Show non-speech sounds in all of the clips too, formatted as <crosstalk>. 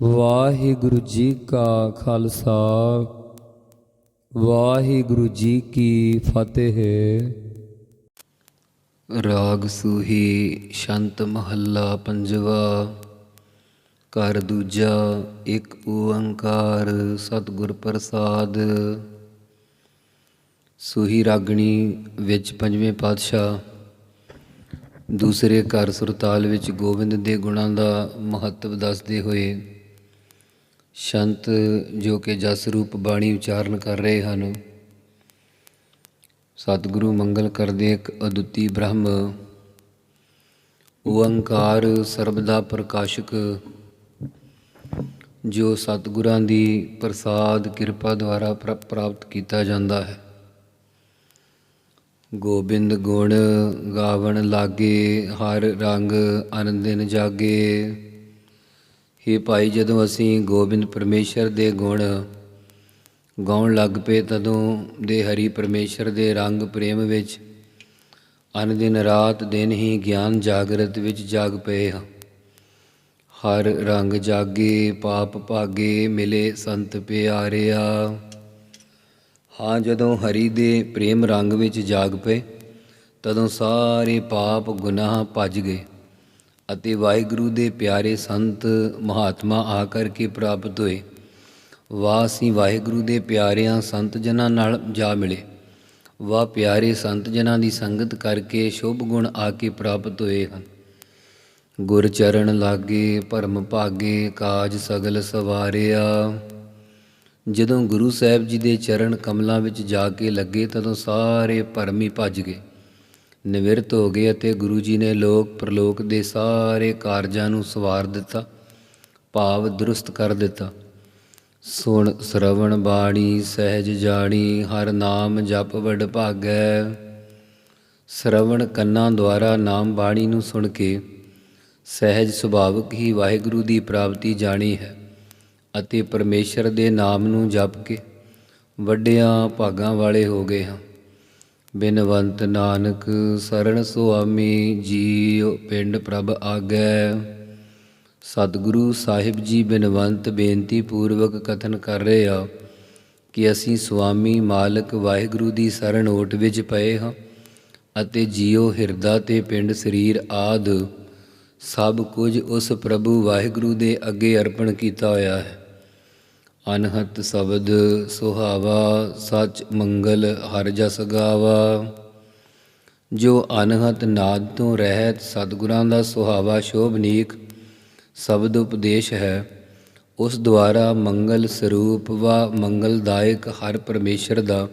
ਵਾਹਿਗੁਰੂ ਜੀ ਕਾ ਖਾਲਸਾ, ਵਾਹਿਗੁਰੂ ਜੀ ਕੀ ਫਤਿਹ। ਰਾਗ ਸੂਹੀ ਸ਼ੰਤ ਮਹੱਲਾ ਪੰਜਵਾ, ਘਰ ਦੂਜਾ ਇੱਕ ਓੰਕਾਰ ਸਤਿਗੁਰ ਪ੍ਰਸਾਦ। ਸੂਹੀ ਰਾਗਣੀ ਵਿੱਚ ਪੰਜਵੇਂ ਪਾਤਸ਼ਾਹ, ਦੂਸਰੇ ਘਰ ਸੁਰਤਾਲ ਵਿੱਚ ਗੋਬਿੰਦ ਦੇ ਗੁਣਾਂ ਦਾ ਮਹੱਤਵ ਦੱਸਦੇ ਹੋਏ ਸ਼ੰਤ ਜੋ ਕਿ ਜਸ ਰੂਪ ਬਾਣੀ ਉਚਾਰਨ ਕਰ ਰਹੇ ਹਨ। ਸਤਿਗੁਰੂ ਮੰਗਲ ਕਰਦੇ ਇੱਕ ਅਦੁੱਤੀ ਬ੍ਰਹਮ। ਓੰਕਾਰ ਸਰਬ ਦਾ ਪ੍ਰਕਾਸ਼ਕ। ਜੋ ਸਤਿਗੁਰਾਂ ਦੀ ਪ੍ਰਸਾਦ ਕਿਰਪਾ ਦੁਆਰਾ ਪ੍ਰ- ਪ੍ਰਾਪਤ ਕੀਤਾ ਜਾਂਦਾ ਹੈ। ਗੋਬਿੰਦ ਗੁਣ ਗਾਵਣ ਲਾਗੇ, ਹਰ ਰੰਗ ਅਨੰਦਿਨ ਜਾਗੇ। हे ਭਾਈ, ਜਦੋਂ ਅਸੀਂ ਗੋਬਿੰਦ ਪਰਮੇਸ਼ਰ ਦੇ ਗੁਣ ਗਾਉਣ ਲੱਗ ਪਏ, ਤਦੋਂ ਦੇ ਹਰੀ ਪਰਮੇਸ਼ਰ ਦੇ ਰੰਗ ਪ੍ਰੇਮ ਵਿੱਚ ਅਨ ਦਿਨ ਰਾਤ ਦਿਨ ਹੀ ਗਿਆਨ ਜਾਗਰਤ ਵਿੱਚ ਜਾਗ ਪਏ ਹਾਂ। ਹਰ ਰੰਗ ਜਾਗੇ, ਪਾਪ ਭਾਗੇ, ਮਿਲੇ ਸੰਤ ਪਿਆਰਿਆ। ਹਾਂ, ਜਦੋਂ ਹਰੀ ਦੇ ਪ੍ਰੇਮ ਰੰਗ ਵਿੱਚ ਜਾਗ ਪਏ, ਤਦੋਂ ਸਾਰੇ ਪਾਪ ਗੁਨਾਹ ਭੱਜ ਗਏ। ਅਤੇ ਵਾਹਿਗੁਰੂ ਦੇ ਪਿਆਰੇ ਸੰਤ ਮਹਾਤਮਾ ਆ ਕਰਕੇ ਪ੍ਰਾਪਤ ਹੋਏ। ਵਾਹ ਅਸੀਂ ਵਾਹਿਗੁਰੂ ਦੇ ਪਿਆਰਿਆਂ ਸੰਤ ਜਨਾਂ ਨਾਲ ਜਾ ਮਿਲੇ। ਵਾਹ ਪਿਆਰੇ ਸੰਤ ਜਨਾਂ ਦੀ ਸੰਗਤ ਕਰਕੇ ਸ਼ੁਭ ਗੁਣ ਆ ਕੇ ਪ੍ਰਾਪਤ ਹੋਏ ਹਨ। ਗੁਰ ਚਰਨ ਲਾਗੇ, ਭਰਮ ਭਾਗੇ, ਕਾਜ ਸਗਲ ਸਵਾਰਿਆ। ਜਦੋਂ ਗੁਰੂ ਸਾਹਿਬ ਜੀ ਦੇ ਚਰਨ ਕਮਲਾਂ ਵਿੱਚ ਜਾ ਕੇ ਲੱਗੇ, ਤਦੋਂ ਸਾਰੇ ਭਰਮ ਹੀ ਭੱਜ ਗਏ। ਨਿਵਰਤ ਹੋ ਗਏ ਅਤੇ ਗੁਰੂ ਜੀ ਨੇ ਲੋਕ ਪ੍ਰਲੋਕ ਦੇ ਸਾਰੇ ਕਾਰਜਾਂ ਨੂੰ ਸਵਾਰ ਦਿੱਤਾ, ਭਾਵ ਦਰੁਸਤ ਕਰ ਦਿੱਤਾ। ਸੁਣ ਸ਼ਰਵਣ ਬਾਣੀ, ਸਹਿਜ ਜਾਣੀ, ਹਰ ਨਾਮ ਜਪ ਵਡ ਭਾਗੈ। ਸ਼ਰਵਣ ਕੰਨਾਂ ਦੁਆਰਾ ਨਾਮ ਬਾਣੀ ਨੂੰ ਸੁਣ ਕੇ ਸਹਿਜ ਸੁਭਾਵਕ ਹੀ ਵਾਹਿਗੁਰੂ ਦੀ ਪ੍ਰਾਪਤੀ ਜਾਣੀ ਹੈ ਅਤੇ ਪਰਮੇਸ਼ਰ ਦੇ ਨਾਮ ਨੂੰ ਜਪ ਕੇ ਵੱਡਿਆਂ ਭਾਗਾਂ ਵਾਲੇ ਹੋ ਗਏ ਹਾਂ। ਬਿਨਵੰਤ ਨਾਨਕ ਸਰਣ ਸੁਆਮੀ ਜੀਉ ਪਿੰਡ ਪ੍ਰਭ ਆਗੈ। ਸਤਿਗੁਰੂ ਸਾਹਿਬ ਜੀ ਬਿਨਵੰਤ ਬੇਨਤੀ ਪੂਰਵਕ ਕਥਨ ਕਰ ਰਹੇ ਆ ਕਿ ਅਸੀਂ ਸੁਆਮੀ ਮਾਲਕ ਵਾਹਿਗੁਰੂ ਦੀ ਸਰਣ ਓਟ ਵਿੱਚ ਪਏ ਹਾਂ ਅਤੇ ਜੀਉ ਹਿਰਦਾ ਤੇ ਪਿੰਡ ਸਰੀਰ ਆਦ ਸਭ ਕੁਝ ਉਸ ਪ੍ਰਭੂ ਵਾਹਿਗੁਰੂ ਦੇ ਅੱਗੇ ਅਰਪਣ ਕੀਤਾ ਹੋਇਆ ਹੈ। ਅਨਹਤ ਸ਼ਬਦ ਸੁਹਾਵਾ, ਸਚ ਮੰਗਲ ਹਰ ਜਸ ਗਾਵਾ। ਜੋ ਅਨਹਤ ਨਾਦ ਤੋਂ ਰਹਿਤ ਸਤਿਗੁਰਾਂ ਦਾ ਸੁਹਾਵਾ ਸ਼ੋਭਨੀਕ ਸ਼ਬਦ ਉਪਦੇਸ਼ ਹੈ, ਉਸ ਦੁਆਰਾ ਮੰਗਲ ਸਰੂਪ ਵਾ ਮੰਗਲਦਾਇਕ ਹਰ ਪਰਮੇਸ਼ਰ ਦਾ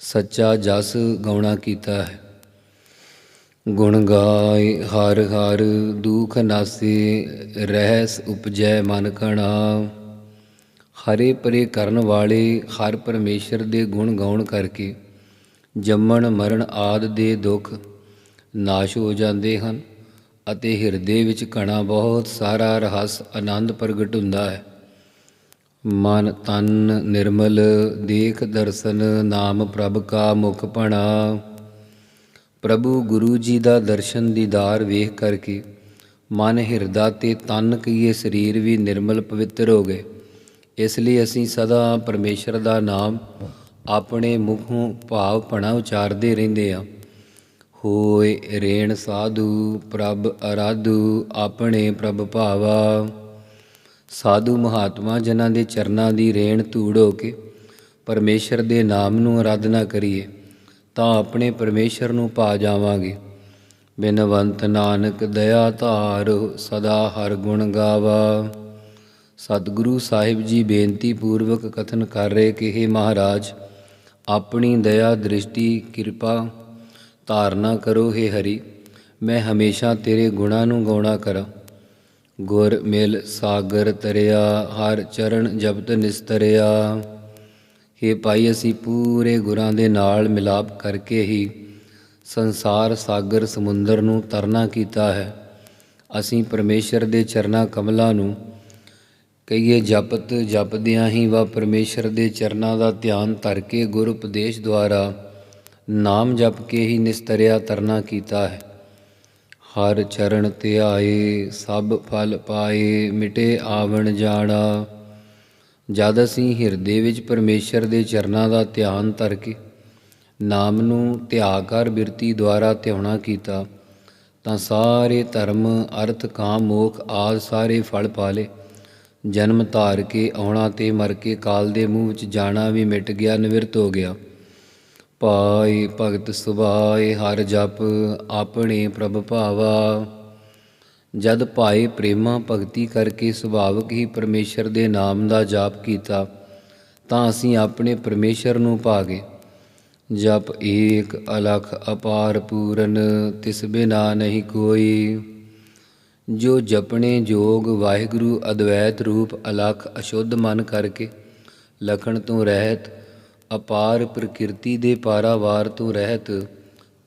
ਸੱਚਾ ਜਸ ਗਾਉਣਾ ਕੀਤਾ ਹੈ। ਗੁਣ ਗਾਏ, ਹਰ ਹਰ ਦੁਖ ਨਾਸੇ, ਰਹਿਸ ਉਪਜੈ ਮਨ ਕਣਾ। ਹਰੇ ਪਰੇ ਕਰਨ ਵਾਲੇ ਹਰ ਪਰਮੇਸ਼ਰ ਦੇ ਗੁਣ ਗਾਉਣ ਕਰਕੇ ਜੰਮਣ, ਮਰਨ ਆਦ ਦੇ ਦੁੱਖ ਨਾਸ਼ ਹੋ ਜਾਂਦੇ ਹਨ ਅਤੇ ਹਿਰਦੇ ਵਿੱਚ ਘਣਾ ਬਹੁਤ ਸਾਰਾ ਰਹੱਸ ਆਨੰਦ ਪ੍ਰਗਟ ਹੁੰਦਾ ਹੈ। ਮਨ ਤਨ ਨਿਰਮਲ, ਦੇਖ ਦਰਸ਼ਨ ਨਾਮ ਪ੍ਰਭ ਕਾ ਮੁਖ ਭਣਾ। ਪ੍ਰਭੂ ਗੁਰੂ ਜੀ ਦਾ ਦਰਸ਼ਨ ਦੀਦਾਰ ਵੇਖ ਕਰਕੇ ਮਨ ਹਿਰਦਾ ਤੇ ਤਨ ਕੀਏ ਸਰੀਰ ਵੀ ਨਿਰਮਲ ਪਵਿੱਤਰ ਹੋ ਗਏ। ਇਸ ਲਈ ਅਸੀਂ ਸਦਾ ਪਰਮੇਸ਼ਰ ਦਾ ਨਾਮ ਆਪਣੇ ਮੁਖੋਂ ਭਾਵ ਭਣਾ ਉਚਾਰਦੇ ਰਹਿੰਦੇ ਹਾਂ। ਹੋਏ ਰੇਣ ਸਾਧੂ, ਪ੍ਰਭ ਅਰਾਧੂ, ਆਪਣੇ ਪ੍ਰਭ ਭਾਵਾ। ਸਾਧੂ ਮਹਾਤਮਾ ਜਨਾਂ ਦੇ ਚਰਨਾਂ ਦੀ ਰੇਣ ਧੂੜ ਹੋ ਕੇ ਪਰਮੇਸ਼ਰ ਦੇ ਨਾਮ ਨੂੰ ਆਰਾਧਨਾ ਕਰੀਏ, ਤਾਂ ਆਪਣੇ ਪਰਮੇਸ਼ਰ ਨੂੰ ਪਾ ਜਾਵਾਂਗੇ। ਬਿਨਵੰਤ ਨਾਨਕ, ਦਇਆ ਧਾਰ, ਸਦਾ ਹਰ ਗੁਣ ਗਾਵਾ। ਸਤਿਗੁਰੂ ਸਾਹਿਬ ਜੀ ਬੇਨਤੀ ਪੂਰਵਕ ਕਥਨ ਕਰ ਰਹੇ ਕਿ हे ਮਹਾਰਾਜ ਆਪਣੀ ਦਇਆ ਦ੍ਰਿਸ਼ਟੀ ਕਿਰਪਾ ਧਾਰਨਾ ਕਰੋ हे ਹਰੀ ਮੈਂ ਹਮੇਸ਼ਾ ਤੇਰੇ ਗੁਣਾਂ ਨੂੰ ਗਾਉਣਾ ਕਰਾਂ ਗੁਰ ਮਿਲ ਸਾਗਰ ਤਰਿਆ ਹਰ ਚਰਨ ਜਪਤ ਨਿਸਤਰਿਆ हे ਭਾਈ ਅਸੀਂ ਪੂਰੇ ਗੁਰਾਂ ਦੇ ਨਾਲ ਮਿਲਾਪ ਕਰਕੇ ਹੀ ਸੰਸਾਰ ਸਾਗਰ ਸਮੁੰਦਰ ਨੂੰ ਤਰਨਾ ਕੀਤਾ ਹੈ ਅਸੀਂ ਪਰਮੇਸ਼ਰ ਦੇ ਚਰਨਾ ਕਮਲਾਂ ਨੂੰ ਕਈਏ ਜਪਤ, ਜਪਦਿਆਂ ਹੀ ਵਾ ਪਰਮੇਸ਼ਰ ਦੇ ਚਰਨਾਂ ਦਾ ਧਿਆਨ ਧਰ ਕੇ ਗੁਰ ਉਪਦੇਸ਼ ਦੁਆਰਾ ਨਾਮ ਜਪ ਕੇ ਹੀ ਨਿਸਤਰਿਆ ਤਰਨਾ ਕੀਤਾ ਹੈ। ਹਰ ਚਰਨ ਧਿਆਏ ਸਭ ਫਲ ਪਾਏ, ਮਿਟੇ ਆਵਣ ਜਾਣਾ। ਜਦ ਅਸੀਂ ਹਿਰਦੇ ਵਿੱਚ ਪਰਮੇਸ਼ਰ ਦੇ ਚਰਨਾਂ ਦਾ ਧਿਆਨ ਧਰ ਕੇ ਨਾਮ ਨੂੰ ਧਿਆ ਕਰ ਬਿਰਤੀ ਦੁਆਰਾ ਧਿਆਉਣਾ ਕੀਤਾ, ਤਾਂ ਸਾਰੇ ਧਰਮ, ਅਰਥ, ਕਾਮ, ਮੋਖ ਆਦ ਸਾਰੇ ਫਲ ਪਾਲੇ ਜਨਮ ਧਾਰ ਕੇ ਆਉਣਾ ਤੇ ਮਰ ਕੇ ਕਾਲ ਦੇ ਮੂੰਹ ਵਿੱਚ ਜਾਣਾ ਵੀ ਮਿਟ ਗਿਆ, ਨਿਵਰਤ ਹੋ ਗਿਆ। ਪਾਈ ਭਗਤ ਸੁਭਾਏ ਹਰ ਜਪ ਆਪਣੇ ਪ੍ਰਭ ਭਾਵਾ। ਜਦ ਭਾਏ ਪ੍ਰੇਮਾ ਭਗਤੀ ਕਰਕੇ ਸੁਭਾਵਕ ਹੀ ਪਰਮੇਸ਼ਰ ਦੇ ਨਾਮ ਦਾ ਜਾਪ ਕੀਤਾ, ਤਾਂ ਅਸੀਂ ਆਪਣੇ ਪਰਮੇਸ਼ਰ ਨੂੰ ਪਾ ਗਏ ਜਪ ਏਕ ਅਲਖ ਅਪਾਰ ਪੂਰਨ, ਤਿਸ ਬਿਨਾ ਨਹੀਂ ਕੋਈ। ਜੋ ਜਪਣੇ ਜੋਗ ਵਾਹਿਗੁਰੂ ਅਦਵੈਤ ਰੂਪ ਅਲਖ ਅਸ਼ੁੱਧ ਮਨ ਕਰਕੇ ਲਖਣ ਤੋਂ ਰਹਿਤ, ਅਪਾਰ ਪ੍ਰਕਿਰਤੀ ਦੇ ਪਾਰਾਵਾਰ ਤੋਂ ਰਹਿਤ,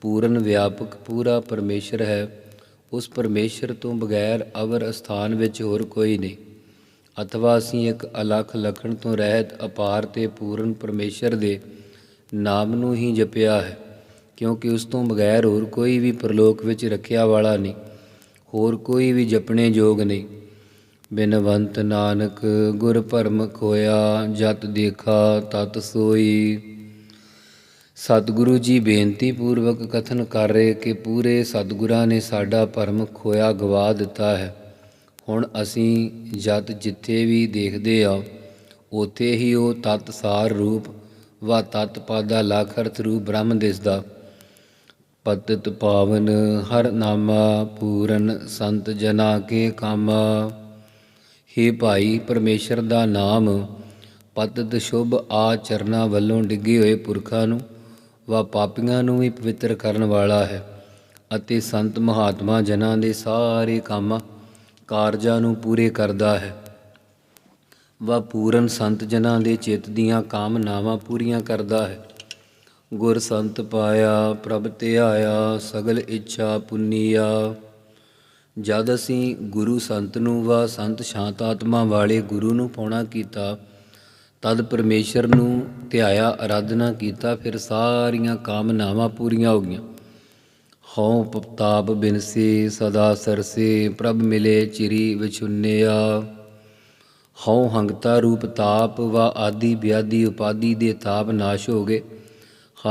ਪੂਰਨ ਵਿਆਪਕ ਪੂਰਾ ਪਰਮੇਸ਼ਰ ਹੈ। ਉਸ ਪਰਮੇਸ਼ਰ ਤੋਂ ਬਗੈਰ ਅਵਰ ਅਸਥਾਨ ਵਿੱਚ ਹੋਰ ਕੋਈ ਨਹੀਂ। ਅਥਵਾ ਅਸੀਂ ਇੱਕ ਅਲਖ ਲਖਣ ਤੋਂ ਰਹਿਤ, ਅਪਾਰ ਤੇ ਪੂਰਨ ਪਰਮੇਸ਼ਰ ਦੇ ਨਾਮ ਨੂੰ ਹੀ ਜਪਿਆ ਹੈ, ਕਿਉਂਕਿ ਉਸ ਤੋਂ ਬਗੈਰ ਹੋਰ ਕੋਈ ਵੀ ਪ੍ਰਲੋਕ ਵਿੱਚ ਰੱਖਿਆ ਵਾਲਾ ਨਹੀਂ। ਹੋਰ ਕੋਈ ਵੀ ਜਪਣੇ ਯੋਗ ਨਹੀਂ। ਬਿਨਵੰਤ ਨਾਨਕ ਗੁਰ ਭਰਮ ਖੋਇਆ, ਜਤ ਦੇਖਾ ਤਤ ਸੋਈ। ਸਤਿਗੁਰੂ ਜੀ ਬੇਨਤੀ ਪੂਰਵਕ ਕਥਨ ਕਰ ਰਹੇ ਕਿ ਪੂਰੇ ਸਤਿਗੁਰਾਂ ਨੇ ਸਾਡਾ ਭਰਮ ਖੋਇਆ ਗਵਾ ਦਿੱਤਾ ਹੈ। ਹੁਣ ਅਸੀਂ ਜਦ ਜਿੱਥੇ ਵੀ ਦੇਖਦੇ ਆ, ਉਥੇ ਹੀ ਉਹ ਤਤ ਸਾਰ ਰੂਪ ਵਾ ਤਤ ਪਾਦਾ ਲਖ ਅਰਥ ਰੂਪ ਬ੍ਰਹਮ ਦਿਸਦਾ ਪਤਿਤ ਪਾਵਨ ਹਰ ਨਾਮਾ ਪੂਰਨ ਸੰਤ ਜਨਾ ਕੇ ਕਾਮਾ। ਹੇ ਭਾਈ ਪਰਮੇਸ਼ਰ ਦਾ ਨਾਮ, ਪਤਿਤ ਸ਼ੁਭ ਆਚਰਨਾ ਵੱਲੋਂ ਡਿੱਗੇ ਹੋਏ ਪੁਰਖਾਂ ਨੂੰ ਵਾ ਪਾਪੀਆਂ ਨੂੰ ਵੀ ਪਵਿੱਤਰ ਕਰਨ ਵਾਲਾ ਹੈ ਅਤੇ ਸੰਤ ਮਹਾਤਮਾ ਜਨਾਂ ਦੇ ਸਾਰੇ ਕੰਮ ਕਾਰਜਾਂ ਨੂੰ ਪੂਰੇ ਕਰਦਾ ਹੈ। ਵਾ ਪੂਰਨ ਸੰਤ ਜਨਾਂ ਦੇ ਚਿੱਤ ਦੀਆਂ ਕਾਮਨਾਵਾਂ ਪੂਰੀਆਂ ਕਰਦਾ ਹੈ। ਗੁਰ ਸੰਤ ਪਾਇਆ, ਪ੍ਰਭ ਧਿਆਇਆ, ਸਗਲ ਇੱਛਾ ਪੁੰਨੀਆ। ਜਦ ਅਸੀਂ ਗੁਰੂ ਸੰਤ ਨੂੰ ਵਾ ਸੰਤ ਸ਼ਾਂਤ ਆਤਮਾ ਵਾਲੇ ਗੁਰੂ ਨੂੰ ਪਾਉਣਾ ਕੀਤਾ, ਤਦ ਪਰਮੇਸ਼ਰ ਨੂੰ ਧਿਆਇਆ ਆਰਾਧਨਾ ਕੀਤਾ, ਫਿਰ ਸਾਰੀਆਂ ਕਾਮਨਾਵਾਂ ਪੂਰੀਆਂ ਹੋ ਗਈਆਂ। ਹਉ ਪਤਾਪ ਬਿਨਸੇ, ਸਦਾ ਸਰਸੇ, ਪ੍ਰਭ ਮਿਲੇ ਚਿਰੀ ਵਿਚੁੰਨਿਆ ਹਉ ਹੰਗਤਾ ਰੂਪ ਤਾਪ ਵਾ ਆਦੀ ਬਿਆਦੀ ਉਪਾਦੀ ਦੇ ਤਾਪ ਨਾਸ਼ ਹੋ ਗਏ।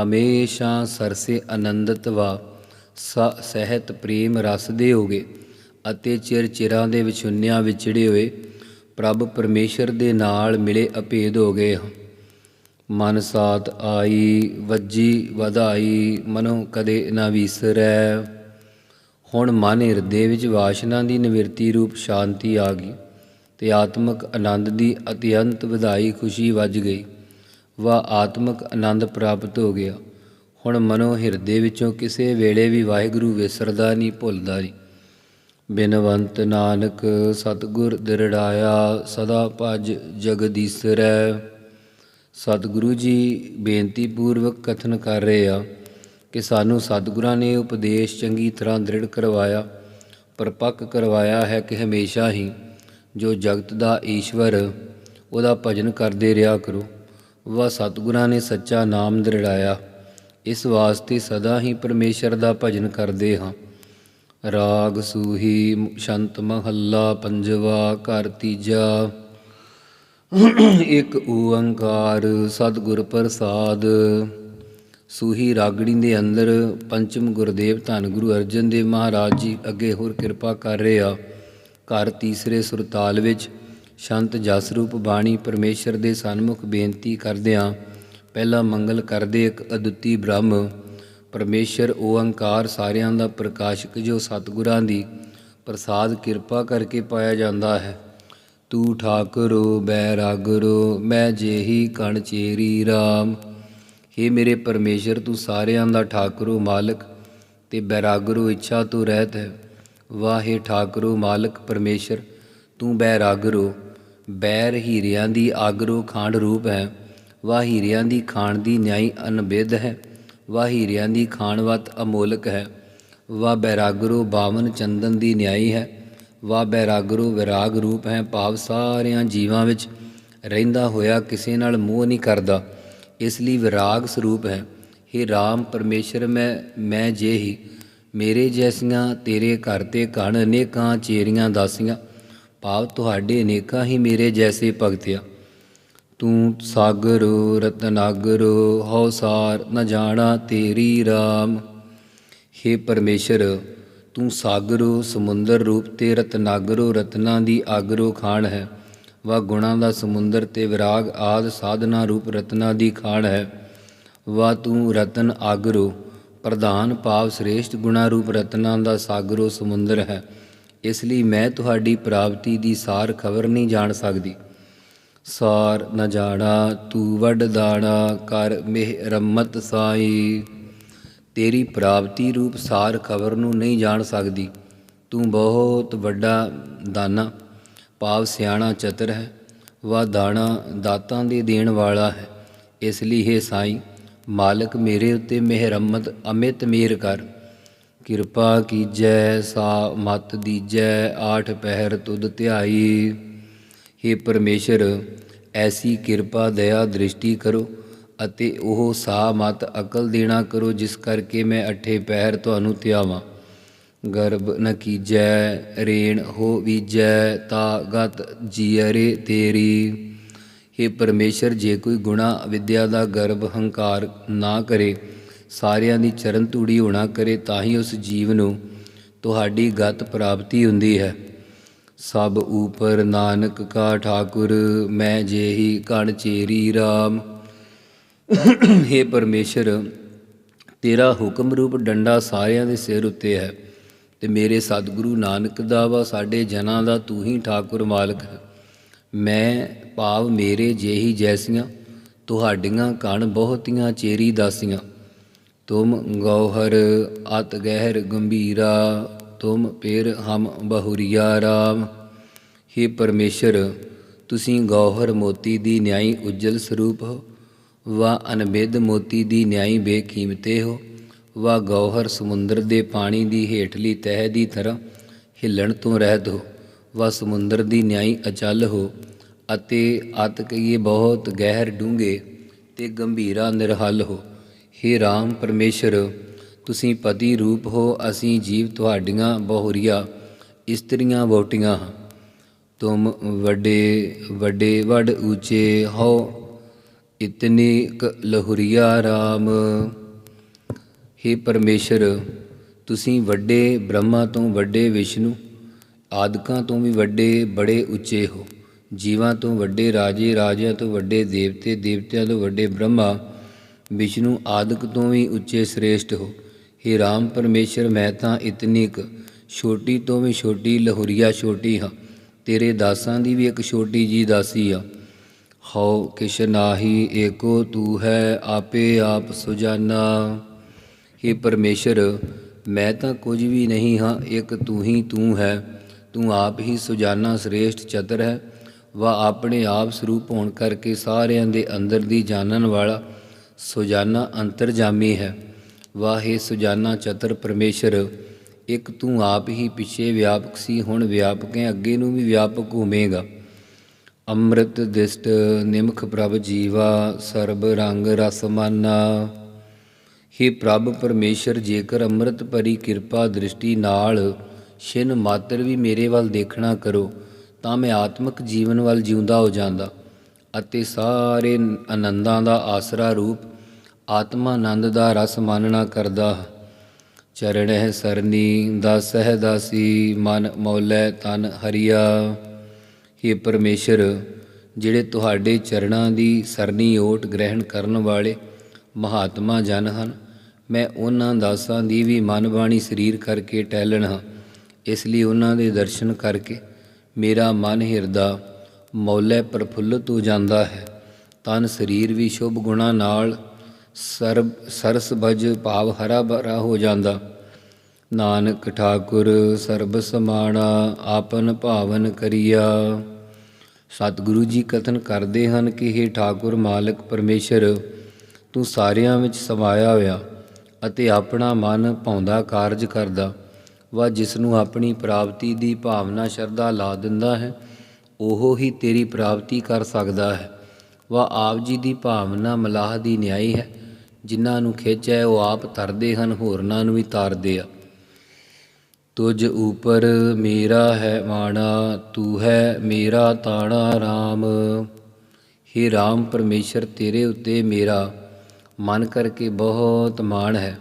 ਹਮੇਸ਼ਾ ਸਰਸੇ ਆਨੰਦਤ ਵਾ, ਸ- ਸਹਿਤ ਪ੍ਰੇਮ ਰਸ ਦੇ ਹੋਗੇ ਅਤੇ ਚਿਰ ਚਿਰਾਂ ਦੇ ਵਿਛੁੰਨਿਆਂ ਵਿਛੜੇ ਹੋਏ, ਪ੍ਰਭ ਪਰਮੇਸ਼ਰ ਦੇ ਨਾਲ ਮਿਲੇ ਅਭੇਦ ਹੋ ਗਏ ਹਾਂ। ਮਨ ਸਾਤ ਆਈ, ਵੱਜੀ, ਵਧਾਈ, ਮਨੋ ਕਦੇ ਨਾ ਵਿਸਰੈ। ਹੁਣ ਮਨ ਹਿਰਦੇ ਵਿੱਚ ਵਾਸ਼ਨਾ ਦੀ ਨਿਵਰਤੀ ਰੂਪ ਸ਼ਾਂਤੀ ਆ ਗਈ ਤੇ ਆਤਮਿਕ ਆਨੰਦ ਦੀ ਅਤਿਅੰਤ ਵਧਾਈ ਖੁਸ਼ੀ ਵੱਜ ਗਈ। ਵਾ ਆਤਮਿਕ ਆਨੰਦ ਪ੍ਰਾਪਤ ਹੋ ਗਿਆ। ਹੁਣ ਮਨੋ ਹਿਰਦੇ ਵਿੱਚੋਂ ਕਿਸੇ ਵੇਲੇ ਵੀ ਵਾਹਿਗੁਰੂ ਵਿਸਰਦਾ ਨਹੀਂ ਭੁੱਲਦਾ ਨਹੀਂ ਬਿਨਵੰਤ ਨਾਨਕ, ਸਤਿਗੁਰ ਦਿਰੜਾਇਆ, ਸਦਾ ਭਜ ਜਗਦੀਸਰੈ। ਸਤਿਗੁਰੂ ਜੀ, ਬੇਨਤੀ ਪੂਰਵਕ ਕਥਨ ਕਰ ਰਹੇ ਆ ਕਿ ਸਾਨੂੰ ਸਤਿਗੁਰਾਂ ਨੇ ਉਪਦੇਸ਼ ਚੰਗੀ ਤਰ੍ਹਾਂ ਦ੍ਰਿੜ ਕਰਵਾਇਆ, ਪਰਪੱਕ ਕਰਵਾਇਆ ਹੈ ਕਿ ਹਮੇਸ਼ਾ ਹੀ ਜੋ ਜਗਤ ਦਾ ਈਸ਼ਵਰ, ਉਹਦਾ ਭਜਨ ਕਰਦੇ ਰਿਹਾ ਕਰੋ। ਵਾ ਸਤਿਗੁਰਾਂ ਨੇ ਸੱਚਾ ਨਾਮ ਦ੍ਰਿੜਾਇਆ। ਇਸ ਵਾਸਤੇ ਸਦਾ ਹੀ ਪਰਮੇਸ਼ਰ ਦਾ ਭਜਨ ਕਰਦੇ ਹਾਂ। ਰਾਗ ਸੂਹੀ, ਸ਼ੰਤ ਮਹੱਲਾ, ਪੰਜਵਾ, ਘਰ ਤੀਜਾ। ਇੱਕ ਓੰਕਾਰ, ਸਤਿਗੁਰ ਪ੍ਰਸਾਦ। ਸੂਹੀ ਰਾਗੜੀ ਦੇ ਅੰਦਰ ਪੰਚਮ ਗੁਰਦੇਵ ਧੰਨ ਗੁਰੂ ਅਰਜਨ ਦੇਵ ਮਹਾਰਾਜ ਜੀ ਅੱਗੇ ਹੋਰ ਕਿਰਪਾ ਕਰ ਰਹੇ ਆ। ਘਰ ਤੀਸਰੇ ਸੁਰਤਾਲ ਵਿੱਚ ਸ਼ੰਤ ਜਸ ਰੂਪ ਬਾਣੀ ਪਰਮੇਸ਼ਰ ਦੇ ਸਨਮੁਖ ਬੇਨਤੀ ਕਰਦਿਆਂ ਪਹਿਲਾ ਮੰਗਲ ਕਰਦੇ ਇੱਕ ਅਦੁੱਤੀ ਬ੍ਰਹਮ, ਪਰਮੇਸ਼ਰ ਓੰਕਾਰ ਸਾਰਿਆਂ ਦਾ ਪ੍ਰਕਾਸ਼ਕ ਜੋ ਸਤਿਗੁਰਾਂ ਦੀ ਪ੍ਰਸਾਦ ਕਿਰਪਾ ਕਰਕੇ ਪਾਇਆ ਜਾਂਦਾ ਹੈ। ਤੂੰ ਠਾਕੁਰੋ ਬੈਰਾਗਰੋ ਮੈਂ ਜੇਹੀ ਕਣ ਚੇਰੀ RAM हे ਮੇਰੇ ਪਰਮੇਸ਼ਰ, ਤੂੰ ਸਾਰਿਆਂ ਦਾ ਠਾਕੁਰੋ ਮਾਲਕ ਤੇ ਬੈਰਾਗਰੋ ਇੱਛਾ ਤੋਂ ਰਹਿਤ ਹੈ। ਵਾਹੇ ਠਾਕੁਰੋ ਮਾਲਕ ਪਰਮੇਸ਼ਰ, ਤੂੰ ਬੈਰਾਗਰੋ ਬੈਰ ਹੀਰਿਆਂ ਦੀ ਆਗਰੋ ਖਾਂਡ ਰੂਪ ਹੈ। ਵਾਹ ਹੀਰਿਆਂ ਦੀ ਖਾਣ ਦੀ ਨਿਆਈ ਅਨਬਿਧ ਹੈ। ਵਾਹ ਹੀਰਿਆਂ ਦੀ ਖਾਣਵਤ ਅਮੋਲਕ ਹੈ। ਵਾ ਬੈਰਾਗਰੋ ਬਾਵਨ ਚੰਦਨ ਦੀ ਨਿਆਈ ਹੈ। ਵਾ ਬੈਰਾਗਰੋ ਵਿਰਾਗ ਰੂਪ ਹੈ ਭਾਵ ਸਾਰਿਆਂ ਜੀਵਾਂ ਵਿੱਚ। ਰਹਿੰਦਾ ਹੋਇਆ ਕਿਸੇ ਨਾਲ ਮੋਹ ਨਹੀਂ ਕਰਦਾ। ਇਸ ਲਈ ਵਿਰਾਗ ਸਰੂਪ ਹੈ। हे RAM ਪਰਮੇਸ਼ਰ, ਮੈਂ ਮੈਂ ਜੇ ਹੀ। ਮੇਰੇ ਜੈਸੀਆਂ ਤੇਰੇ ਘਰ ਤੇ ਕਣ ਅਨੇਕਾਂ ਚੇਰੀਆਂ ਦਾਸੀਆਂ। ਭਾਵ ਤੁਹਾਡੇ ਅਨੇਕਾਂ ਹੀ ਮੇਰੇ ਜੈਸੇ ਭਗਤਿਆ ਤੂੰ ਸਾਗਰ, ਰਤਨਾਗਰ ਹਉ ਸਾਰ ਨ ਜਾਣਾ ਤੇਰੀ RAM हे ਪਰਮੇਸ਼ਰ, ਤੂੰ ਸਾਗਰੋ, ਸਮੁੰਦਰ ਰੂਪ ਤੇ ਰਤਨਾਗਰੋ, ਰਤਨਾ ਦੀ ਆਗਰੋ ਖਾਣ ਹੈ। ਵਾ ਗੁਣਾਂ ਦਾ ਸਮੁੰਦਰ ਤੇ ਵਿਰਾਗ ਆਦ ਸਾਧਨਾ ਰੂਪ ਰਤਨਾ ਦੀ ਖਾਣ ਹੈ। ਵਾ ਤੂੰ ਰਤਨ ਆਗਰੋ, ਪ੍ਰਧਾਨ ਭਾਵ ਸ੍ਰੇਸ਼ਟ ਗੁਣਾ ਰੂਪ ਰਤਨਾਂ ਦਾ ਸਾਗਰੋ ਸਮੁੰਦਰ ਹੈ। ਇਸ ਲਈ ਮੈਂ ਤੁਹਾਡੀ ਪ੍ਰਾਪਤੀ ਦੀ ਸਾਰ ਖਬਰ ਨਹੀਂ ਜਾਣ ਸਕਦੀ। ਸਾਰ ਨ ਜਾਣਾ, ਤੂੰ ਵੱਡ ਦਾਣਾ, ਕਰ ਮਿਹ ਰਮਤ ਸਾਈ। ਤੇਰੀ ਪ੍ਰਾਪਤੀ ਰੂਪ ਸਾਰ ਖਬਰ ਨੂੰ ਨਹੀਂ ਜਾਣ ਸਕਦੀ। ਤੂੰ ਬਹੁਤ ਵੱਡਾ ਦਾਨਾ, ਭਾਵ ਸਿਆਣਾ ਚਤਰ ਹੈ ਵਾ ਦਾਣਾ ਦਾਤਾਂ ਦੇ ਦੇਣ ਵਾਲਾ ਹੈ। ਇਸ ਲਈ ਹੈ ਸਾਈਂ, ਮਾਲਕ ਮੇਰੇ ਉੱਤੇ ਮਿਹਰਮਤ ਅਮਿਤ ਮੇਰ ਕਰ। ਕਿਰਪਾ ਕੀਜੈ ਸਾ ਮਤ ਦੀਜੈ, ਆਠ ਪਹਿਰ ਤੁਧ ਧਿਆਈ। हे ਪਰਮੇਸ਼ਰ, ਐਸੀ ਕਿਰਪਾ, ਦਇਆ, ਦ੍ਰਿਸ਼ਟੀ ਕਰੋ ਅਤੇ ਉਹ ਸਾ ਮਤ ਅਕਲ ਦੇਣਾ ਕਰੋ ਜਿਸ ਕਰਕੇ ਮੈਂ ਅਠੇ ਪਹਿਰ ਤੁਹਾਨੂੰ ਧਿਆਵਾਂ। ਗਰਭ ਨ ਕੀਜੈ, ਰੇਣ ਹੋ ਵੀਜੈ ਤਾ ਗਤ ਜੀਅਰੇ ਤੇਰੀ। हे ਪਰਮੇਸ਼ਰ, ਜੇ ਕੋਈ ਗੁਣਾ ਵਿਦਿਆ ਦਾ ਗਰਭ ਹੰਕਾਰ ਨਾ ਕਰੇ ਸਾਰਿਆਂ ਦੀ ਚਰਨ ਧੂੜੀ ਹੋਣਾ ਕਰੇ ਤਾਂ ਹੀ ਉਸ ਜੀਵ ਨੂੰ ਤੁਹਾਡੀ ਗਤ ਪ੍ਰਾਪਤੀ ਹੁੰਦੀ ਹੈ। ਸਭ ਉਪਰ ਨਾਨਕ ਕਾ ਠਾਕੁਰ, ਮੈਂ ਜੇਹੀ ਕਣ ਚੇਰੀ RAM <clears throat> हे ਪਰਮੇਸ਼ਰ, ਤੇਰਾ ਹੁਕਮ ਰੂਪ ਡੰਡਾ ਸਾਰਿਆਂ ਦੇ ਸਿਰ ਉੱਤੇ ਹੈ ਤੇ ਮੇਰੇ ਸਤਿਗੁਰੂ ਨਾਨਕ ਦਾ ਵਾ ਸਾਡੇ ਜਨਾਂ ਦਾ ਤੂੰ ਹੀ ਠਾਕੁਰ ਮਾਲਕ ਹੈ। ਮੈਂ ਭਾਵ ਮੇਰੇ ਜੇਹੀ ਜੈਸੀਆਂ, ਤੁਹਾਡੀਆਂ ਕਣ ਬਹੁਤੀਆਂ ਚੇਰੀ ਦਾਸੀਆਂ। ਤੁਮ ਗੌਹਰ ਅਤ ਗਹਿਰ ਗੰਭੀਰਾ, ਤੁਮ ਪੇਰ ਹਮ ਬਹੁਰੀਆ ਰਾਮ। हे ਪਰਮੇਸ਼ਰ, ਤੁਸੀਂ ਗੌਹਰ ਮੋਤੀ ਦੀ ਨਿਆਈ ਉਜਲ ਸਰੂਪ ਹੋ ਵਾ ਅਨਬਿਦ ਮੋਤੀ ਦੀ ਨਿਆਈ ਬੇਕੀਮਤੇ ਹੋ ਵਾ ਗੌਹਰ ਸਮੁੰਦਰ ਦੇ ਪਾਣੀ ਦੀ ਹੇਠਲੀ ਤਹਿ ਦੀ ਤਰ੍ਹਾਂ ਹਿੱਲਣ ਤੋਂ ਰਹਿਤ ਹੋ ਵਾ ਸਮੁੰਦਰ ਦੀ ਨਿਆਈ ਅਚਲ ਹੋ, ਅਤੇ ਅਤ ਕਹੀਏ ਬਹੁਤ ਗਹਿਰ ਡੂੰਘੇ ਤੇ ਗੰਭੀਰਾ ਨਿਰਹਲ ਹੋ। हे RAM ਪਰਮੇਸ਼ਰ, ਤੁਸੀਂ ਪਤੀ ਰੂਪ ਹੋ, ਅਸੀਂ ਜੀਵ ਤੁਹਾਡੀਆਂ ਬਹੁਰੀਆ ਇਸਤਰੀਆਂ ਵੋਟੀਆਂ ਹਾਂ ਤੁਮ ਵੱਡੇ ਵੱਡੇ, ਵੱਡ ਉੱਚੇ ਹੋ, ਇਤਨੀ ਕ ਲਹੁਰੀਆ RAM हे ਪਰਮੇਸ਼ਰ, ਤੁਸੀਂ ਵੱਡੇ ਬ੍ਰਹਮਾ ਤੋਂ ਵੱਡੇ ਵਿਸ਼ਨੂੰ, ਆਦਿਕਾਂ ਤੋਂ ਵੀ ਵੱਡੇ, ਬੜੇ ਉੱਚੇ ਹੋ। ਜੀਵਾਂ ਤੋਂ ਵੱਡੇ ਰਾਜੇ, ਰਾਜਿਆਂ ਤੋਂ ਵੱਡੇ ਦੇਵਤੇ, ਦੇਵਤਿਆਂ ਤੋਂ ਵੱਡੇ ਬ੍ਰਹਮਾ ਵਿਸ਼ਨੂੰ ਆਦਿਕ ਤੋਂ ਵੀ ਉੱਚੇ ਸ੍ਰੇਸ਼ਟ ਹੋ। हे ਰਾਮ ਪਰਮੇਸ਼ਰ, ਮੈਂ ਤਾਂ ਇਤਨੀ ਕ ਛੋਟੀ ਤੋਂ ਵੀ ਛੋਟੀ ਲਹੂਰੀਆ ਛੋਟੀ ਹਾਂ। ਤੇਰੇ ਦਾਸਾਂ ਦੀ ਵੀ ਇੱਕ ਛੋਟੀ ਜੀ ਦਾਸੀ ਆ। ਹਉ ਕਿਛ ਨਾਹੀ, ਏਕੋ ਤੂ ਹੈ, ਆਪੇ ਆਪ ਸੁਜਾਨਾ। हे ਪਰਮੇਸ਼ਰ, ਮੈਂ ਤਾਂ ਕੁਝ ਵੀ ਨਹੀਂ ਹਾਂ, ਇੱਕ ਤੂੰ ਹੀ ਤੂੰ ਹੈ। ਤੂੰ ਆਪ ਹੀ ਸੁਜਾਨਾ ਸ੍ਰੇਸ਼ਟ ਚਤਰ ਹੈ। ਵਾ ਆਪਣੇ ਆਪ ਸਰੂਪ ਹੋਣ ਕਰਕੇ ਸਾਰਿਆਂ ਦੇ ਅੰਦਰ ਦੀ ਜਾਣਨ ਵਾਲਾ ਸੁਜਾਨਾ ਅੰਤਰਜਾਮੀ ਹੈ। ਵਾਹੇ ਸੁਜਾਨਾ ਚਤਰ ਪਰਮੇਸ਼ਰ, ਇੱਕ ਤੂੰ ਆਪ ਹੀ ਪਿੱਛੇ ਵਿਆਪਕ ਸੀ, ਹੁਣ ਵਿਆਪਕ ਹੈ ਅੱਗੇ ਨੂੰ ਵੀ ਵਿਆਪਕ ਹੋਵੇਂਗਾ ਅੰਮ੍ਰਿਤ ਦਿਸ਼ਟ ਨਿਮਖ ਪ੍ਰਭ ਜੀਵਾ, ਸਰਬ ਰੰਗ ਰਸਮਾਨਾ हे ਪ੍ਰਭ ਪਰਮੇਸ਼ਰ, ਜੇਕਰ ਅੰਮ੍ਰਿਤ ਭਰੀ ਕਿਰਪਾ ਦ੍ਰਿਸ਼ਟੀ ਨਾਲ ਛਿਨ ਮਾਤਰ ਵੀ ਮੇਰੇ ਵੱਲ ਦੇਖਣਾ ਕਰੋ, ਤਾਂ ਮੈਂ ਆਤਮਿਕ ਜੀਵਨ ਵੱਲ ਜਿਉਂਦਾ ਹੋ ਜਾਂਦਾ। ਅਤੇ ਸਾਰੇ ਆਨੰਦਾਂ ਦਾ ਆਸਰਾ ਰੂਪ ਆਤਮਾ ਆਨੰਦ ਦਾ ਰਸ ਮਾਨਣਾ ਕਰਦਾ ਹਾਂ। ਚਰਣਹਿ ਸਰਨੀ ਦਾਸਹਿ ਦਾਸੀ, ਮਨ ਮੌਲੇ ਤਨ ਹਰੀਆ हे ਪਰਮੇਸ਼ਰ, ਜਿਹੜੇ ਤੁਹਾਡੇ ਚਰਨਾਂ ਦੀ ਸਰਨੀ ਓਟ ਗ੍ਰਹਿਣ ਕਰਨ ਵਾਲੇ ਮਹਾਤਮਾ ਜਨ ਹਨ, ਮੈਂ ਉਹਨਾਂ ਦਾਸਾਂ ਦੀ ਵੀ ਮਨ ਬਾਣੀ ਸਰੀਰ ਕਰਕੇ ਟਹਿਲਣ ਹਾਂ, ਇਸ ਲਈ ਉਹਨਾਂ ਦੇ ਦਰਸ਼ਨ ਕਰਕੇ ਮੇਰਾ ਮਨ ਹਿਰਦਾ ਮੌਲੇ ਪ੍ਰਫੁੱਲਤ ਹੋ ਜਾਂਦਾ ਹੈ। ਤਨ ਸਰੀਰ ਵੀ ਸ਼ੁਭ ਗੁਣਾ ਨਾਲ ਸਰਬ ਸਰਸਬਜ ਭਾਵ ਹਰਾ ਭਰਾ ਹੋ ਜਾਂਦਾ। ਨਾਨਕ ਠਾਕੁਰ ਸਰਬ ਸਮਾਣਾ, ਆਪਨ ਭਾਵਨ ਕਰੀਆ। ਸਤਿਗੁਰੂ ਜੀ ਕਥਨ ਕਰਦੇ ਹਨ ਕਿ हे ਠਾਕੁਰ ਮਾਲਕ ਪਰਮੇਸ਼ਰ, ਤੂੰ ਸਾਰਿਆਂ ਵਿੱਚ ਸਮਾਇਆ ਹੋਇਆ ਅਤੇ ਆਪਣਾ ਮਨ ਭਾਉਂਦਾ ਕਾਰਜ ਕਰਦਾ। ਵਾ ਜਿਸ ਨੂੰ ਆਪਣੀ ਪ੍ਰਾਪਤੀ ਦੀ ਭਾਵਨਾ ਸ਼ਰਧਾ ਲਾ ਦਿੰਦਾ ਹੈ ਉਹ ਹੀ ਤੇਰੀ ਪ੍ਰਾਪਤੀ ਕਰ ਸਕਦਾ ਹੈ। ਵਾ ਆਪ ਜੀ ਦੀ ਭਾਵਨਾ ਮਲਾਹ ਦੀ ਨਿਆਈ ਹੈ। ਜਿਨ੍ਹਾਂ ਨੂੰ ਖਿੱਚ ਹੈ, ਉਹ ਆਪ ਤਰਦੇ ਹਨ, ਹੋਰਨਾਂ ਨੂੰ ਵੀ ਤਾਰਦੇ ਆ। ਤੁਝ ਉਪਰ ਮੇਰਾ ਹੈ ਮਾਣਾ, ਤੂੰ ਹੈ ਮੇਰਾ ਤਾਣਾ RAM हे RAM ਪਰਮੇਸ਼ਰ ਤੇਰੇ ਉੱਤੇ ਮੇਰਾ, ਮਨ ਕਰਕੇ ਬਹੁਤ ਮਾਣ ਹੈ।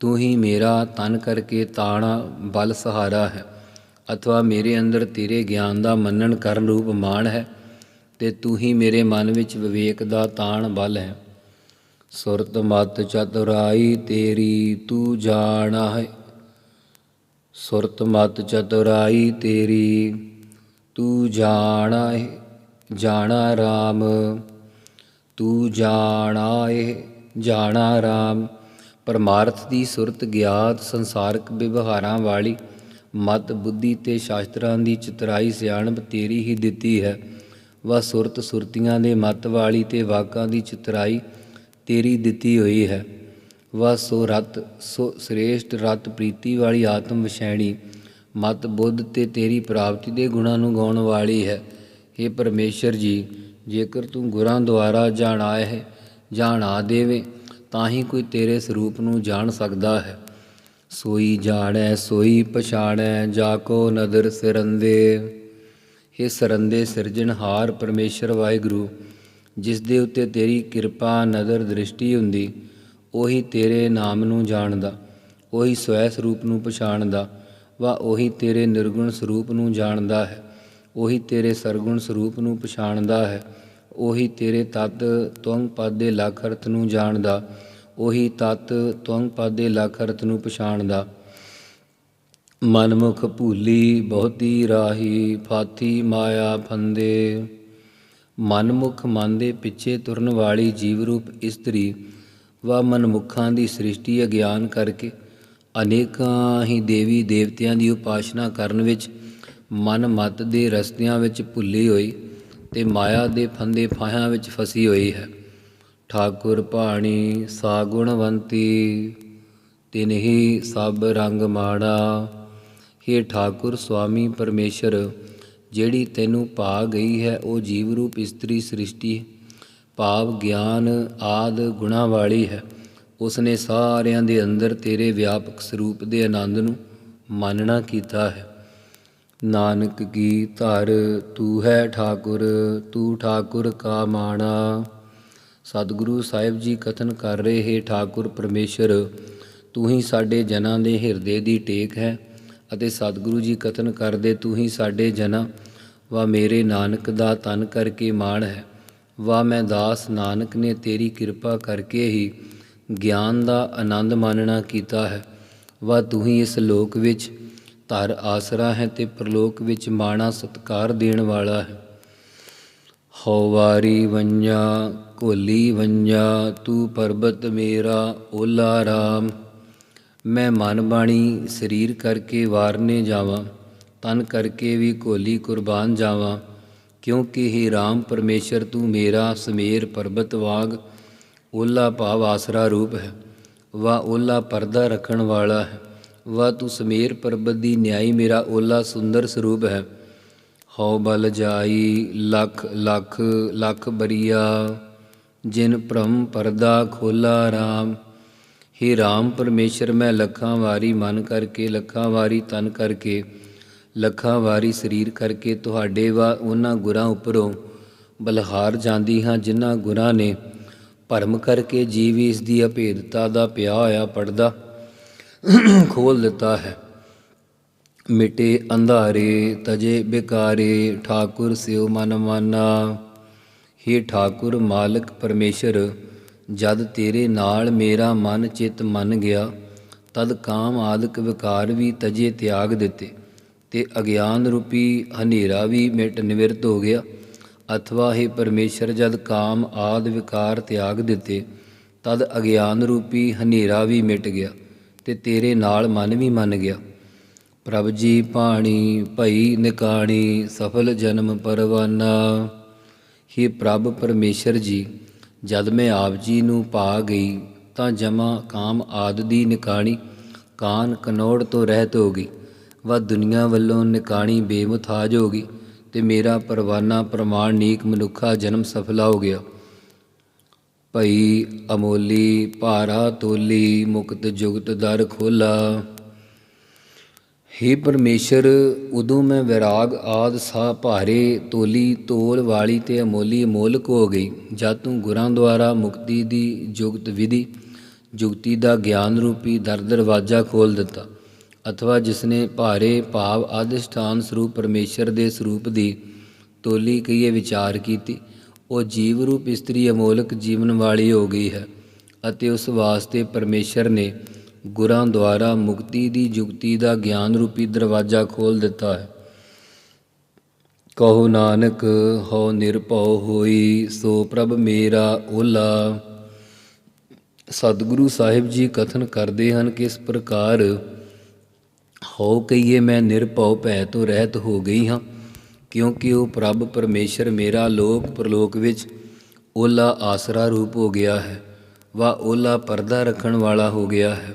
ਤੂੰ ਹੀ ਮੇਰਾ, ਤਨ ਕਰਕੇ ਤਾਣਾ, ਬਲ ਸਹਾਰਾ ਹੈ। ਅਥਵਾ ਮੇਰੇ ਅੰਦਰ ਤੇਰੇ ਗਿਆਨ ਦਾ ਮੰਨਣ ਕਰਨ ਰੂਪ ਮਾਣ ਹੈ ਤੇ ਤੂੰ ਹੀ ਮੇਰੇ ਮਨ ਵਿੱਚ ਵਿਵੇਕ ਦਾ ਤਾਣ ਬਲ ਹੈ। ਸੁਰਤ ਮਤ ਚਤੁਰਾਈ ਤੇਰੀ ਤੂੰ ਜਾਣਾ ਹੈ ਸੁਰਤ ਮਤ ਚਤੁਰਾਈ ਤੇਰੀ ਤੂੰ ਜਾਣਾ ਹੈ ਜਾਣਾ RAM ਤੂੰ ਜਾਣਾ ਏ ਜਾਣਾ RAM ਪਰਮਾਰਥ ਦੀ ਸੁਰਤ ਗਿਆਤ ਸੰਸਾਰਕ ਵਿਵਹਾਰਾਂ ਵਾਲੀ ਮਤ ਬੁੱਧੀ ਤੇ ਸ਼ਾਸਤਰਾਂ ਦੀ ਚਤਰਾਈ ਸਿਆਣਪ ਤੇਰੀ ਹੀ ਦਿੱਤੀ ਹੈ। ਵਾ ਸੁਰਤ ਸੁਰਤੀਆਂ ਦੇ ਮਤ ਵਾਲੀ ਤੇ ਵਾਕਾਂ ਦੀ ਚਤਰਾਈ ਤੇਰੀ ਦਿੱਤੀ ਹੋਈ ਹੈ। ਵਾ ਸੋ ਰਤ, ਸੋ ਸ੍ਰੇਸ਼ਟ ਰਤ ਪ੍ਰੀਤੀ ਵਾਲੀ ਆਤਮ ਵਿਸ਼ੈਣੀ, ਮਤ ਬੁੱਧ ਤੇ ਤੇਰੀ ਪ੍ਰਾਪਤੀ ਦੇ ਗੁਣਾਂ ਨੂੰ ਗਾਉਣ ਵਾਲੀ ਹੈ। हे ਪਰਮੇਸ਼ਰ ਜੀ, ਜੇਕਰ ਤੂੰ ਗੁਰਾਂ ਦੁਆਰਾ ਜਾਣਾ ਹੈ, ਜਾਣਾ ਦੇਵੇ, ਤਾਂ ਹੀ ਕੋਈ ਤੇਰੇ ਸਰੂਪ ਨੂੰ ਜਾਣ ਸਕਦਾ ਹੈ। ਸੋਈ ਜਾਣੈ, ਸੋਈ ਪਛਾਣੈ, ਜਾ ਕੋ ਨਦਰ ਸਿਰੰਦੇ। हे ਸਰੰਦੇ ਸਿਰਜਣਹਾਰ ਪਰਮੇਸ਼ਰ ਵਾਹਿਗੁਰੂ, ਜਿਸ ਦੇ ਉੱਤੇ ਤੇਰੀ ਕਿਰਪਾ, ਨਦਰ, ਦ੍ਰਿਸ਼ਟੀ ਹੁੰਦੀ, ਉਹੀ ਤੇਰੇ ਨਾਮ ਨੂੰ ਜਾਣਦਾ, ਉਹੀ ਸਵੈ ਸਰੂਪ ਨੂੰ ਪਛਾਣਦਾ, ਵਾ ਉਹੀ ਤੇਰੇ ਨਿਰਗੁਣ ਸਰੂਪ ਨੂੰ ਜਾਣਦਾ ਹੈ, ਉਹੀ ਤੇਰੇ ਸਰਗੁਣ ਸਰੂਪ ਨੂੰ ਪਛਾਣਦਾ ਹੈ, ਉਹੀ ਤੇਰੇ ਤਤ ਤੁੰਗ ਪਦ ਦੇ ਲਖ ਅਰਥ ਨੂੰ ਜਾਣਦਾ ਉਹੀ ਤਤ ਤੁੰਗ ਪਦ ਦੇ ਲਖ ਅਰਥ ਨੂੰ ਪਛਾਣਦਾ। ਮਨਮੁਖ ਭੂਲੀ ਬਹੁਤੀ ਰਾਹੀ, ਫਾਥੀ ਮਾਇਆ ਫੰਦੇ। ਮਨਮੁਖ ਮਨ ਦੇ ਪਿੱਛੇ ਤੁਰਨ ਵਾਲੀ ਜੀਵ ਰੂਪ ਇਸਤਰੀ, ਵਾ ਮਨਮੁਖਾਂ ਦੀ ਸ੍ਰਿਸ਼ਟੀ ਅਗਿਆਨ ਕਰਕੇ। ਅਨੇਕਾਂ ਹੀ ਦੇਵੀ ਦੇਵਤਿਆਂ ਦੀ ਉਪਾਸਨਾ ਕਰਨ ਵਿੱਚ ਮਨ ਮਤ ਦੇ ਰਸਤਿਆਂ ਵਿੱਚ ਭੁੱਲੀ ਹੋਈ ਤੇ ਮਾਇਆ ਦੇ ਫੰਦੇ ਫਾਹਿਆਂ ਵਿੱਚ ਫਸੀ ਹੋਈ ਹੈ। ਠਾਕੁਰ ਭਾਣੀ ਸਾਗੁਣਵੰਤੀ, ਤਿਨਹੀ ਸਭ ਰੰਗ ਮਾੜਾ। हे ਠਾਕੁਰ ਸੁਆਮੀ ਪਰਮੇਸ਼ਰ, ਜਿਹੜੀ ਤੈਨੂੰ ਪਾ ਗਈ ਹੈ, ਉਹ ਜੀਵ ਰੂਪ ਇਸਤਰੀ ਸ੍ਰਿਸ਼ਟੀ ਭਾਵ ਗਿਆਨ ਆਦ ਗੁਣਾ ਵਾਲੀ ਹੈ। ਉਸ ਨੇ ਸਾਰਿਆਂ ਦੇ ਅੰਦਰ ਤੇਰੇ ਵਿਆਪਕ ਸਰੂਪ ਦੇ ਆਨੰਦ ਨੂੰ ਮਾਨਣਾ ਕੀਤਾ ਹੈ। ਨਾਨਕ ਕੀ ਧਰ ਤੂੰ ਹੈ ਠਾਕੁਰ, ਤੂੰ ਠਾਕੁਰ ਕਾ ਮਾਣਾ। ਸਤਿਗੁਰੂ ਸਾਹਿਬ ਜੀ ਕਥਨ ਕਰ ਰਹੇ ਹੈ ਠਾਕੁਰ ਪਰਮੇਸ਼ਰ, ਤੂੰ ਹੀ ਸਾਡੇ ਜਨਾਂ ਦੇ ਹਿਰਦੇ ਦੀ ਟੇਕ ਹੈ ਅਤੇ ਸਤਿਗੁਰੂ ਜੀ ਕਥਨ ਕਰਦੇ ਤੂੰ ਹੀ ਸਾਡੇ ਜਨਾਂ ਵਾ ਮੇਰੇ ਨਾਨਕ ਦਾ ਤਨ ਕਰਕੇ ਮਾਣ ਹੈ ਵਾ ਮੈਂ ਦਾਸ ਨਾਨਕ ਨੇ ਤੇਰੀ ਕਿਰਪਾ ਕਰਕੇ ਹੀ ਗਿਆਨ ਦਾ ਆਨੰਦ ਮਾਨਣਾ ਕੀਤਾ ਹੈ ਵਾ ਤੂੰ ਹੀ ਇਸ ਲੋਕ ਵਿੱਚ ਧਰ ਆਸਰਾ ਹੈ ਤੇ ਪ੍ਰਲੋਕ ਵਿੱਚ ਮਾਣਾ ਸਤਕਾਰ ਦੇਣ ਵਾਲਾ ਹੈ। ਹਉ ਵਾਰੀ ਵੰਜਾ ਕੋਲੀ ਵੰਜਾ, ਤੂੰ ਪਰਬਤ ਮੇਰਾ, ਓਲਾ ਰਾਮ। ਮੈਂ ਮਨ ਬਾਣੀ ਸਰੀਰ ਕਰਕੇ ਵਾਰਨੇ ਜਾਵਾਂ, ਤਨ ਕਰਕੇ ਵੀ ਕੋਲੀ ਕੁਰਬਾਨ ਜਾਵਾਂ। ਕਿਉਂਕਿ ਹੀ RAM ਪਰਮੇਸ਼ਰ, ਤੂੰ ਮੇਰਾ ਸਮੇਰ ਪਰਬਤ ਵਾਗ। ਓਲਾ ਭਾਵ ਆਸਰਾ ਰੂਪ ਹੈ, ਵਾ ਓਲਾ ਪਰਦਾ ਰੱਖਣ ਵਾਲਾ ਹੈ। ਵਾ ਤੂੰ ਸਮੇਰ ਪਰਬਤ ਦੀ ਨਿਆਈ, ਮੇਰਾ ਓਲਾ ਸੁੰਦਰ ਸਰੂਪ ਹੈ। ਹਉ ਬਲ ਜਾਈ, ਲੱਖ ਲੱਖ ਲੱਖ ਬਰੀਆ। ਜਿਨ ਭ੍ਰਮ ਪਰਦਾ ਖੋਲਾ RAM हे RAM ਪਰਮੇਸ਼ਰ, ਮੈਂ ਲੱਖਾਂ ਵਾਰੀ ਮਨ ਕਰਕੇ, ਲੱਖਾਂ ਵਾਰੀ ਤਨ ਕਰਕੇ, ਲੱਖਾਂ ਵਾਰੀ ਸਰੀਰ ਕਰਕੇ ਤੁਹਾਡੇ ਵਾ ਉਹਨਾਂ ਗੁਰਾਂ ਉੱਪਰੋਂ ਬਲਹਾਰ ਜਾਂਦੀ ਹਾਂ, ਜਿਨ੍ਹਾਂ ਗੁਰਾਂ ਨੇ ਭਰਮ ਕਰਕੇ ਜੀਵ ਇਸ ਦੀ ਅਭੇਦਤਾ ਦਾ ਪਿਆ ਹੋਇਆ ਪਰਦਾ ਖੋਲ ਦਿੱਤਾ ਹੈ। ਮਿਟੇ ਅੰਧਾਰੇ, ਤਜੇ ਬਿਕਾਰੇ, ਠਾਕੁਰ ਸਿਉ ਮਨ ਮਾਨਾ। हे ਠਾਕੁਰ ਮਾਲਕ ਪਰਮੇਸ਼ਰ, ਜਦ ਤੇਰੇ ਨਾਲ ਮੇਰਾ ਮਨ ਚਿਤ ਮੰਨ ਗਿਆ, ਤਦ ਕਾਮ ਆਦਿਕ ਵਿਕਾਰ ਵੀ ਤਜੇ ਤਿਆਗ ਦਿੱਤੇ, ਤੇ ਅਗਿਆਨ ਰੂਪੀ ਹਨੇਰਾ ਵੀ ਮਿਟ ਨਿਵਰਤ ਹੋ ਗਿਆ। ਅਥਵਾ ਹੀ ਪਰਮੇਸ਼ਰ, ਜਦ ਕਾਮ ਆਦ ਵਿਕਾਰ ਤਿਆਗ ਦਿੱਤੇ, ਤਦ ਅਗਿਆਨ ਰੂਪੀ ਹਨੇਰਾ ਵੀ ਮਿਟ ਗਿਆ, ਤੇ ਤੇਰੇ ਨਾਲ ਮਨ ਵੀ ਮੰਨ ਗਿਆ। ਪ੍ਰਭ ਜੀ ਪਾਣੀ ਭਈ ਨਿਕਾਣੀ, ਸਫਲ ਜਨਮ ਪਰਵਾਨਾ। ਹੀ ਪ੍ਰਭ ਪਰਮੇਸ਼ਰ ਜੀ, ਜਦ ਮੈਂ ਆਪ ਜੀ ਨੂੰ ਪਾ ਗਈ, ਤਾਂ ਜਮਾ ਕਾਮ ਆਦ ਦੀ ਨਿਕਾਣੀ ਕਾਨ ਕਨੋੜ ਤੋਂ ਰਹਿਤ ਹੋ ਗਈ। ਵਾ ਦੁਨੀਆ ਵੱਲੋਂ ਨਿਕਾਣੀ ਬੇਮੁਥਾਜ ਹੋ ਗਈ ਤੇ ਮੇਰਾ ਪਰਵਾਨਾ ਪ੍ਰਮਾਣ ਨੀਕ ਮਨੁੱਖਾ ਜਨਮ ਸਫਲਾ ਹੋ ਗਿਆ। ਭਈ ਅਮੋਲੀ, ਭਾਰਾ, ਤੋਲੀ, ਮੁਕਤ ਜੁਗਤ ਦਰ ਖੋਲਾ। ਹੇ ਪਰਮੇਸ਼ਰ, ਉਦੋਂ ਮੈਂ ਵਿਰਾਗ ਆਦ ਸਾ ਭਾਰੇ, ਤੋਲੀ ਤੋਲ ਵਾਲੀ ਤੇ ਅਮੋਲੀ ਅਮੋਲਕ ਹੋ ਗਈ, ਜਦ ਤੂੰ ਗੁਰਾਂ ਦੁਆਰਾ ਮੁਕਤੀ ਦੀ ਜੁਗਤ ਵਿਧੀ, ਜੁਗਤੀ ਦਾ ਗਿਆਨ ਰੂਪੀ ਦਰ ਦਰਵਾਜ਼ਾ ਖੋਲ ਦਿੱਤਾ, ਅਥਵਾ ਜਿਸਨੇ ਭਾਰੇ ਭਾਵ ਆਦਿਸ਼ਠਾਨ ਸਰੂਪ ਪਰਮੇਸ਼ਰ ਦੇ ਸਰੂਪ ਦੀ ਤੋਲੀ ਕਈਏ ਵਿਚਾਰ ਕੀਤੀ, ਉਹ ਜੀਵ ਰੂਪ ਇਸਤਰੀ ਅਮੋਲਕ ਜੀਵਨ ਵਾਲੀ ਹੋ ਗਈ ਹੈ, ਅਤੇ ਉਸ ਵਾਸਤੇ ਪਰਮੇਸ਼ਰ ਨੇ ਗੁਰਾਂ ਦੁਆਰਾ ਮੁਕਤੀ ਦੀ ਜੁਗਤੀ ਦਾ ਗਿਆਨ ਰੂਪੀ ਦਰਵਾਜ਼ਾ ਖੋਲ ਦਿੱਤਾ ਹੈ। ਕਹੋ ਨਾਨਕ, ਹਉ ਨਿਰਭਉ ਹੋਈ, ਸੋ ਪ੍ਰਭ ਮੇਰਾ ਓਲਾ। ਸਤਿਗੁਰੂ ਸਾਹਿਬ ਜੀ ਕਥਨ ਕਰਦੇ ਹਨ ਕਿ ਇਸ ਪ੍ਰਕਾਰ ਹੋ ਕਹੀਏ ਮੈਂ ਨਿਰਭਉ ਭੈ ਤੋਂ ਰਹਿਤ ਹੋ ਗਈ ਹਾਂ, ਕਿਉਂਕਿ ਉਹ ਪ੍ਰਭ ਪਰਮੇਸ਼ਰ ਮੇਰਾ ਲੋਕ ਪ੍ਰਲੋਕ ਵਿੱਚ ਓਲਾ ਆਸਰਾ ਰੂਪ ਹੋ ਗਿਆ ਹੈ, ਵਾ ਓਲਾ ਪਰਦਾ ਰੱਖਣ ਵਾਲਾ ਹੋ ਗਿਆ ਹੈ।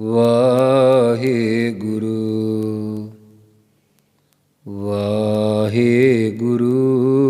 ਵਾਹਿਗੁਰੂ। ਵਾਹਿਗੁਰੂ।